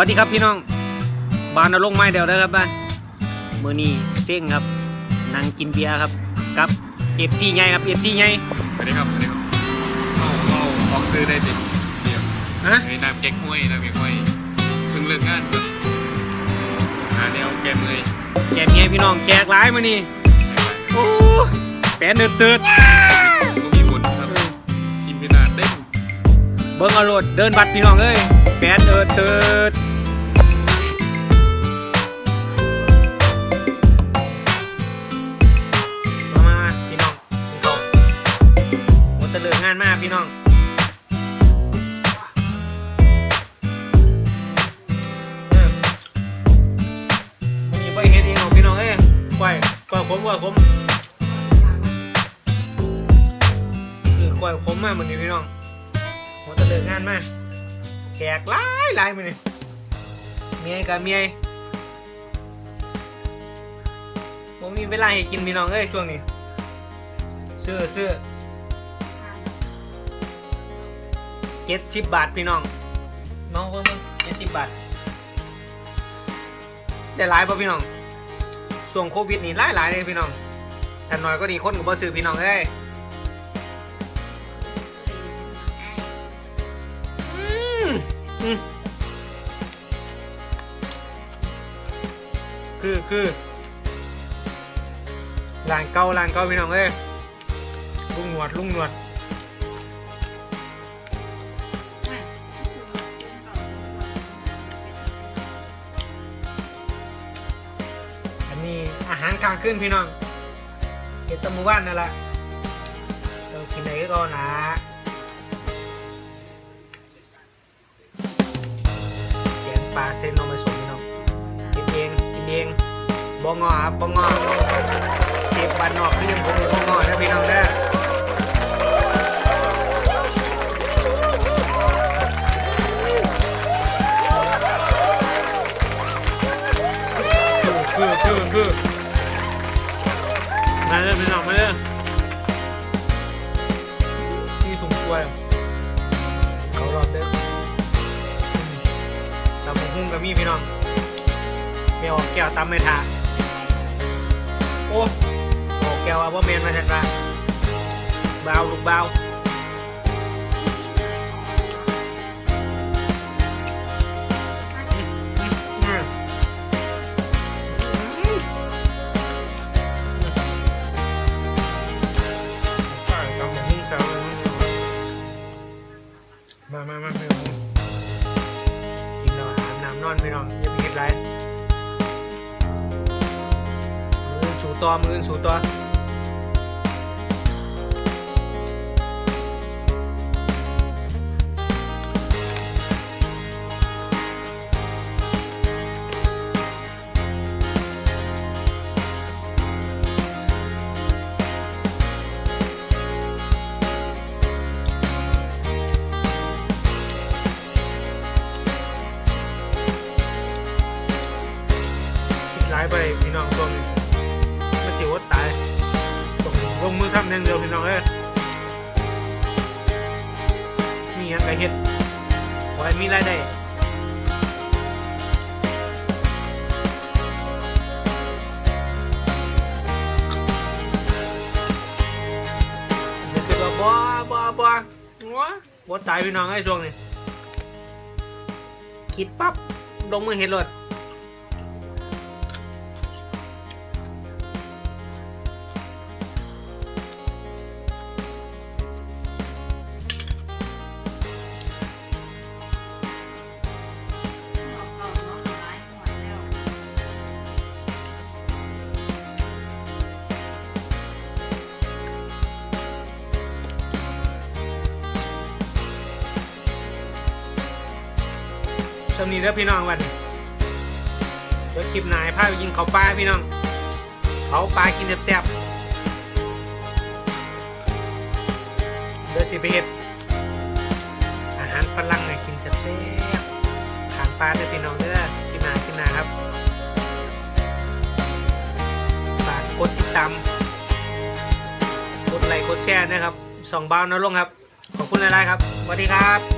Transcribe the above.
วัสดีครับพี่น้อง บานเอาลงไม้เดียวได้อครับบ้านมือนี้เซ้งครับนั่งกินเบียร์ครับกับเอฟซีใหญ่ครับเอฟซีใหญ่สวัสดีครับสวัสดีครับเอาเอาออกซื้อได้สิเดี๋ยวฮะไอ้น้ำเก๊กห้วยน้ำเก๊กห้วยเพิ่งเลิกงานหาแนวแกมเลยแกเมียพี่น้องแขกร้ายมานี่โอ้แปนเดือดเตืดก็มีคนครับกินพินาศเต้นเบิ้งเอาโรดเดินบัดพี่น้องเอ้ยแปนเดือดเตืดานมากพี่น้องมีไปเฮ็ดเองของพี่น้องเอ้ยกล้วยกล้วยขมกล้วยขมคือกล้วยขมมากเหมือนนี้พี่น้องหัวตะเลิกงานมากแขกหลายหลายมือนี่เมียกับเมียผมมีเวลาให้กินพี่น้องเอ้ยช่วงนี้ซื้อซื้อ เจ็ดสิบบาทพี่น้อง น้องเพิ่มเจ็ดสิบบาทแต่หลายป่ะพี่น้องช่วงโควิดนี่หลายหลายเลยพี่น้องถ้าน้อยก็ดีคนก็บ่ซื้อพี่น้องเอ้ยอือคือคือร้านเก่าร้านเก่าพี่น้องเอ้ยลุงหนวดลุงหนวด กลางคืนพี่น้องเก็บตะมือว่านนั่นแหละเรากินไหนก็นะแกงปลาเส้นนมผสมพี่น้องกินเองกินเองบองอครับบองอเสียบบันนอกคือยังผมบองอนะพี่น้องเด้อคือคือคือ มาเด้อพี่น้องมาเด้อที่สูงกล้วยเขารอดเด้อตำหุ่งกับมีพี่น้องเดี๋ยวแก้วตำไม่ทาโอ้โอ้แก้วว่าบ่แมนมาชันว่าเบาลูกเบา มามามาไม่นองกินนอนอาบน้ำนอนไม่นอนอย่าไปคิดไรมืออนสู่ตัวมืออนสู่ตัว พี่น้องตัวนี้ไม่สิว่าตายต้องลงมือทำอย่างเดียวพี่น้องเอ้ยมีหยังกะเฮ็ดไว้มีรายได้เดี๋ยวคิดว่าบ่บ่บ่หัวบ่ตายพี่น้องไอ้ช่วงนี้คิดปั๊บลงมือเฮ็ดเล ยช่วงนี้เด้อพี่น้องวันเดี๋ยวคลิปนายพาไปยิงเขาปลาพี่น้องเขาปลากินแซ่บๆเดี๋ยวสิไปเฮ็ดอาหารฝรั่งให้กินแซ่บๆทางปลาเด้อพี่น้องเด้อคลิปนาคลิปนาครับฝากกดติดตามกดไลค์กดแชร์นะครับสองเบานะลงครับ ขอบคุณหลายๆครับสวัสดีครับ